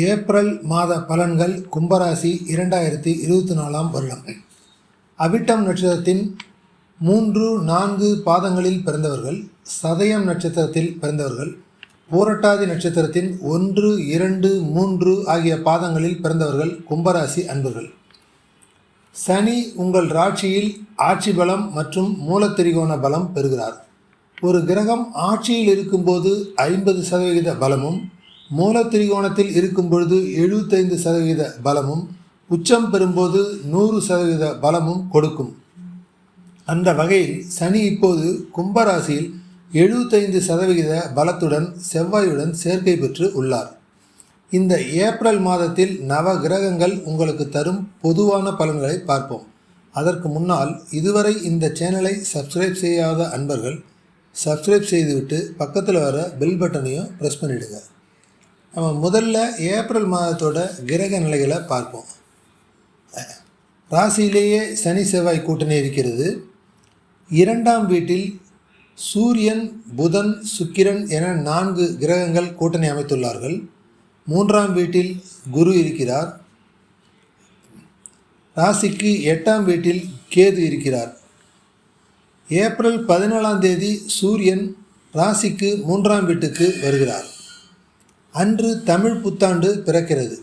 April மாத பலன்கள் கும்பராசி இரண்டாயிரத்தி இருபத்தி நாலாம் வருடம். அவிட்டம் நட்சத்திரத்தின் மூன்று நான்கு பாதங்களில் பிறந்தவர்கள் சதயம் நட்சத்திரத்தில் பிறந்தவர்கள் பூரட்டாதி நட்சத்திரத்தின் ஒன்று இரண்டு மூன்று ஆகிய பாதங்களில் பிறந்தவர்கள் கும்பராசி அன்பர்கள். சனி உங்கள் ராட்சியில் ஆட்சி பலம் மற்றும் மூலத்திரிகோண பலம் பெறுகிறார். ஒரு கிரகம் ஆட்சியில் இருக்கும்போது ஐம்பது சதவிகித பலமும் மூலத்திரிகோணத்தில் இருக்கும் பொழுது எழுபத்தைந்து சதவீத பலமும் உச்சம் பெறும்போது நூறு சதவீத பலமும் கொடுக்கும். அந்த வகையில் சனி இப்போது கும்பராசியில் எழுபத்தைந்து சதவிகித பலத்துடன் செவ்வாயுடன் சேர்க்கை பெற்று உள்ளார். இந்த ஏப்ரல் மாதத்தில் நவ கிரகங்கள் உங்களுக்கு தரும் பொதுவான பலன்களை பார்ப்போம். அதற்கு முன்னால் இதுவரை இந்த சேனலை சப்ஸ்கிரைப் செய்யாத அன்பர்கள் சப்ஸ்கிரைப் செய்துவிட்டு பக்கத்தில் வர பெல் பட்டனையும் ப்ரெஸ் பண்ணிவிடுங்க நம்ம முதல்ல ஏப்ரல் மாதத்தோட கிரக நிலைகளை பார்ப்போம். ராசியிலேயே சனி செவ்வாய் கூட்டணி இருக்கிறது. இரண்டாம் வீட்டில் சூரியன் புதன் சுக்கிரன் என நான்கு கிரகங்கள் கூட்டணி அமைத்துள்ளார்கள். மூன்றாம் வீட்டில் குரு இருக்கிறார். ராசிக்கு எட்டாம் வீட்டில் கேது இருக்கிறார். ஏப்ரல் பதினேழாம் தேதி சூரியன் ராசிக்கு மூன்றாம் வீட்டுக்கு வருகிறார். அன்று தமிழ் புத்தாண்டு பிறக்கிறது.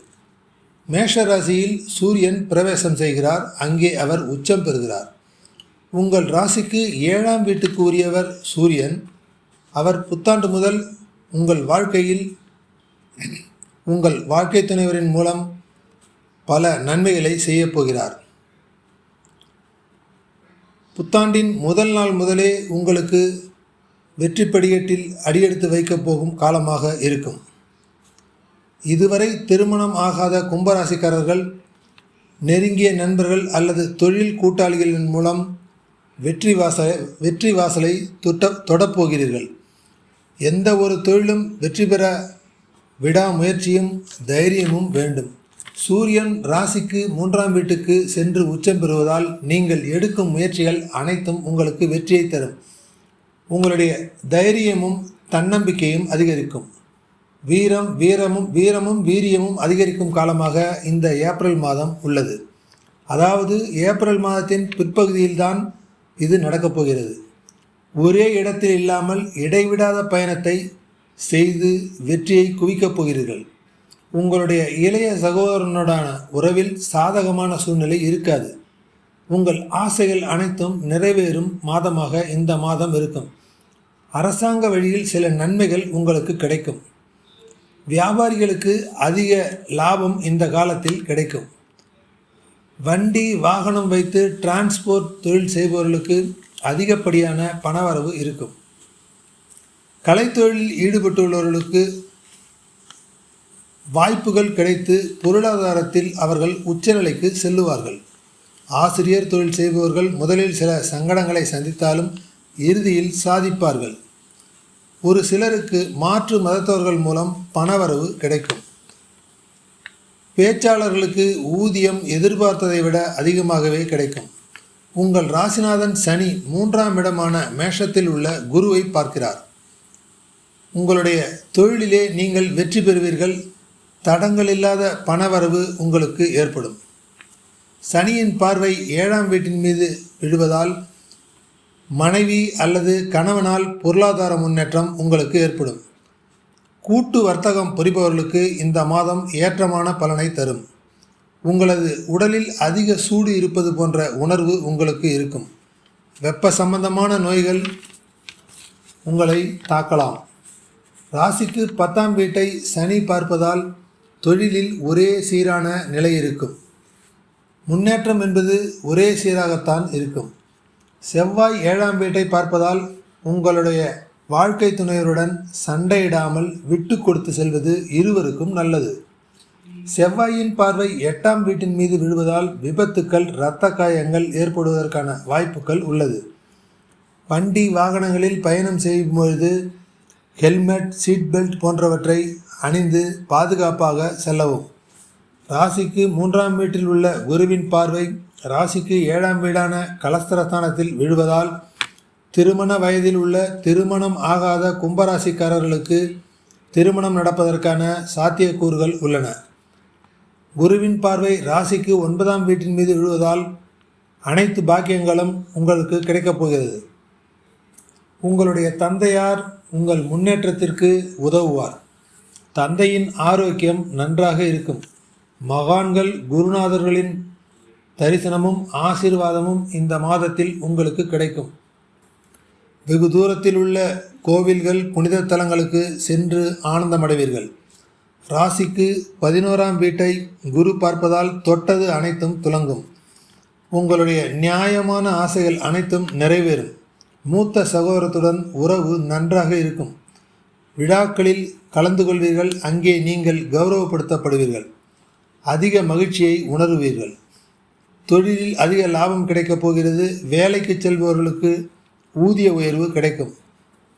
மேஷ ராசியில் சூரியன் பிரவேசம் செய்கிறார் அங்கே அவர் உச்சம் பெறுகிறார். உங்கள் ராசிக்கு ஏழாம் வீட்டுக்கு உரியவர் சூரியன். அவர் புத்தாண்டு முதல் உங்கள் வாழ்க்கையில் உங்கள் வாழ்க்கை துணைவரின் மூலம் பல நன்மைகளை செய்யப் போகிறார். புத்தாண்டின் முதல் நாள் முதலே உங்களுக்கு வெற்றி படியேட்டில் அடியெடுத்து வைக்கப் போகும் காலமாக இருக்கும். இதுவரை திருமணம் ஆகாத கும்பராசிக்காரர்கள் நெருங்கிய நண்பர்கள் அல்லது தொழில் கூட்டாளிகளின் மூலம் வெற்றி வாசலை வெற்றி வாசலை தொட்ட தொடப்போகிறீர்கள். எந்த ஒரு தொழிலும் வெற்றி பெற விடாமுயற்சியும் தைரியமும் வேண்டும். சூரியன் ராசிக்கு மூன்றாம் வீட்டுக்கு சென்று உச்சம் பெறுவதால் நீங்கள் எடுக்கும் முயற்சிகள் அனைத்தும் உங்களுக்கு வெற்றியை தரும். உங்களுடைய தைரியமும் தன்னம்பிக்கையும் அதிகரிக்கும். வீரம் வீரமும் வீரமும் வீரியமும் அதிகரிக்கும் காலமாக இந்த ஏப்ரல் மாதம் உள்ளது. அதாவது ஏப்ரல் மாதத்தின் பிற்பகுதியில்தான் இது நடக்கப் போகிறது. ஒரே இடத்தில் இல்லாமல் இடைவிடாத பயணத்தை செய்து வெற்றியை குவிக்கப் போகிறீர்கள். உங்களுடைய இளைய சகோதரனுடான உறவில் சாதகமான சூழ்நிலை இருக்காது. உங்கள் ஆசைகள் அனைத்தும் நிறைவேறும் மாதமாக இந்த மாதம் இருக்கும். அரசாங்க வழியில் சில நன்மைகள் உங்களுக்கு கிடைக்கும். வியாபாரிகளுக்கு அதிக லாபம் இந்த காலத்தில் கிடைக்கும். வண்டி வாகனம் வைத்து டிரான்ஸ்போர்ட் தொழில் செய்பவர்களுக்கு அதிகப்படியான பணவரவு இருக்கும். கலைத்தொழிலில் ஈடுபட்டுள்ளவர்களுக்கு வாய்ப்புகள் கிடைத்து பொருளாதாரத்தில் அவர்கள் உச்சநிலைக்கு செல்லுவார்கள். ஆசிரியர் தொழில் செய்பவர்கள் முதலில் சில சங்கடங்களை சந்தித்தாலும் இறுதியில் சாதிப்பார்கள். ஒரு சிலருக்கு மாற்று மதத்தவர்கள் மூலம் பணவரவு கிடைக்கும். பேச்சாளர்களுக்கு ஊதியம் எதிர்பார்த்ததை விட அதிகமாகவே கிடைக்கும். உங்கள் ராசிநாதன் சனி மூன்றாம் இடமான மேஷத்தில் உள்ள குருவை பார்க்கிறார். உங்களுடைய தொழிலிலே நீங்கள் வெற்றி பெறுவீர்கள். தடங்கள் இல்லாத பணவரவு உங்களுக்கு ஏற்படும். சனியின் பார்வை ஏழாம் வீட்டின் மீது விழுவதால் மனைவி அல்லது கணவனால் பொருளாதார முன்னேற்றம் உங்களுக்கு ஏற்படும். கூட்டு வர்த்தகம் புரிபவர்களுக்கு இந்த மாதம் ஏற்றமான பலனை தரும். உங்களது உடலில் அதிக சூடு இருப்பது போன்ற உணர்வு உங்களுக்கு இருக்கும். வெப்ப சம்பந்தமான நோய்கள் உங்களை தாக்கலாம். ராசிக்கு பத்தாம் வீட்டை சனி பார்ப்பதால் தொழிலில் ஒரே சீரான நிலை இருக்கும். முன்னேற்றம் என்பது ஒரே சீராகத்தான் இருக்கும். செவ்வாய் ஏழாம் வீட்டை பார்ப்பதால் உங்களுடைய வாழ்க்கை துணையருடன் சண்டையிடாமல் விட்டு கொடுத்து செல்வது இருவருக்கும் நல்லது. செவ்வாயின் பார்வை எட்டாம் வீட்டின் மீது விழுவதால் விபத்துக்கள் இரத்த காயங்கள் ஏற்படுவதற்கான வாய்ப்புகள் உள்ளது. வண்டி வாகனங்களில் பயணம் செய்யும் பொழுது ஹெல்மெட் சீட் பெல்ட் போன்றவற்றை அணிந்து பாதுகாப்பாக செல்லவும். ராசிக்கு மூன்றாம் வீட்டில் உள்ள குருவின் பார்வை ராசிக்கு ஏழாம் வீடான கலஸ்திரஸ்தானத்தில் விழுவதால் திருமண வயதில் உள்ள திருமணம் ஆகாத கும்பராசிக்காரர்களுக்கு திருமணம் நடப்பதற்கான சாத்தியக்கூறுகள் உள்ளன. குருவின் பார்வை ராசிக்கு ஒன்பதாம் வீட்டின் மீது விழுவதால் அனைத்து பாக்கியங்களும் உங்களுக்கு கிடைக்கப் போகிறது. உங்களுடைய தந்தையார் உங்கள் முன்னேற்றத்திற்கு உதவுவார். தந்தையின் ஆரோக்கியம் நன்றாக இருக்கும். மகான்கள் குருநாதர்களின் தரிசனமும் ஆசீர்வாதமும் இந்த மாதத்தில் உங்களுக்கு கிடைக்கும். வெகு தூரத்தில் உள்ள கோவில்கள் புனித தலங்களுக்கு சென்று ஆனந்தமடைவீர்கள். ராசிக்கு பதினோராம் வீட்டை குரு பார்ப்பதால் தொட்டது அனைத்தும் துலங்கும். உங்களுடைய நியாயமான ஆசைகள் அனைத்தும் நிறைவேறும். மூத்த சகோதரத்துடன் உறவு நன்றாக இருக்கும். விழாக்களில் கலந்து கொள்வீர்கள் அங்கே நீங்கள் கௌரவப்படுத்தப்படுவீர்கள். அதிக மகிழ்ச்சியை உணருவீர்கள். தொழிலில் அதிக லாபம் கிடைக்கப் போகிறது. வேலைக்கு செல்பவர்களுக்கு ஊதிய உயர்வு கிடைக்கும்.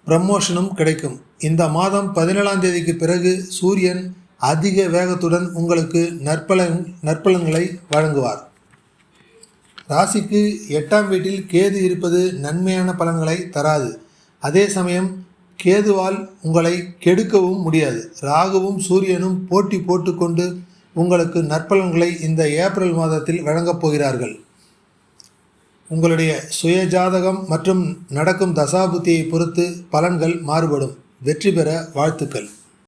ப்ரமோஷனும் கிடைக்கும். இந்த மாதம் பதினேழாம் தேதிக்கு பிறகு சூரியன் அதிக வேகத்துடன் உங்களுக்கு நற்பலன் நற்பலன்களை வழங்குவார். ராசிக்கு எட்டாம் வீட்டில் கேது இருப்பது நன்மையான பலன்களை தராது. அதே சமயம் கேதுவால் உங்களை கெடுக்கவும் முடியாது. ராகுவும் சூரியனும் போட்டி போட்டுக்கொண்டு உங்களுக்கு நற்பலன்களை இந்த ஏப்ரல் மாதத்தில் வழங்கப் போகிறார்கள். உங்களுடைய சுய ஜாதகம் மற்றும் நடக்கும் தசாபுத்தியை பொறுத்து பலன்கள் மாறுபடும். வெற்றி பெற வாழ்த்துக்கள்.